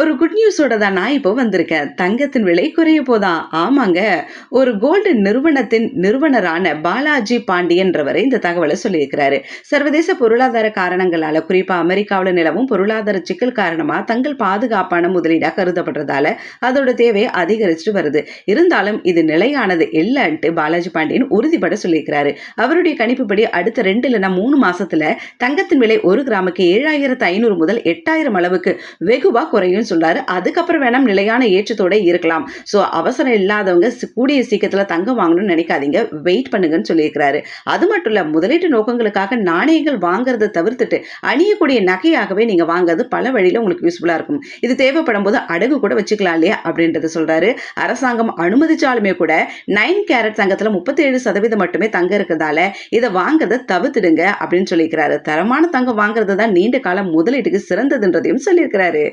ஒரு குட் நியூஸோட தான் நான் இப்போ வந்திருக்கேன் தங்கத்தின் விலை குறைய போதா? ஆமாங்க. ஒரு கோல்டு நிறுவனத்தின் நிறுவனரான பாலாஜி பாண்டியன்றவரை இந்த தகவலை சொல்லியிருக்கிறாரு. சர்வதேச பொருளாதார காரணங்களால குறிப்பா அமெரிக்காவில் நிலவும் பொருளாதார சிக்கல் காரணமா தங்கள் பாதுகாப்பான முதலீடா கருதப்படுறதால அதோட தேவை அதிகரிச்சுட்டு வருது. இருந்தாலும் இது நிலையானது இல்லைன்ட்டு பாலாஜி பாண்டியன் உறுதிப்பட சொல்லியிருக்கிறாரு. அவருடைய கணிப்புப்படி அடுத்த ரெண்டு இல்லைன்னா மூணு மாசத்துல தங்கத்தின் விலை ஒரு கிராமுக்கு ஏழாயிரத்து ஐநூறு முதல் எட்டாயிரம் அளவுக்கு வெகுவா குறையும் சொல்றாரு. அதுக்கப்புறம் வேணாம் நிலையான ஏற்றத்தோட இருக்கலாம். ஸோ அவசரம் இல்லாதவங்க கூடிய சீக்கிரத்தில் தங்கம் வாங்கணும்னு நினைக்காதீங்க. வெயிட் பண்ணுங்கன்னு சொல்லியிருக்கிறாரு. அது மட்டும் இல்லை முதலீட்டு நோக்கங்களுக்காக நாணயங்கள் வாங்குறதை தவிர்த்துட்டு அணியக்கூடிய நகையாகவே நீங்க வாங்குறது பல வழியில உங்களுக்கு யூஸ்ஃபுல்லா இருக்கும். இது தேவைப்படும் போது அடகு கூட வச்சுக்கலாம் இல்லையா அப்படின்றத சொல்றாரு. அரசாங்கம் அனுமதிச்சாலுமே கூட நைன் கேரட் தங்கத்தில் முப்பத்தேழு சதவீதம் மட்டுமே தங்கம் இருக்கிறதால இதை வாங்குறதை தவிர்த்துடுங்க அப்படின்னு சொல்லியிருக்கிறாரு. தரமான தங்கம் வாங்குறது தான் நீண்ட காலம் முதலீட்டுக்கு சிறந்ததுன்றதையும் சொல்லியிருக்கிறாரு.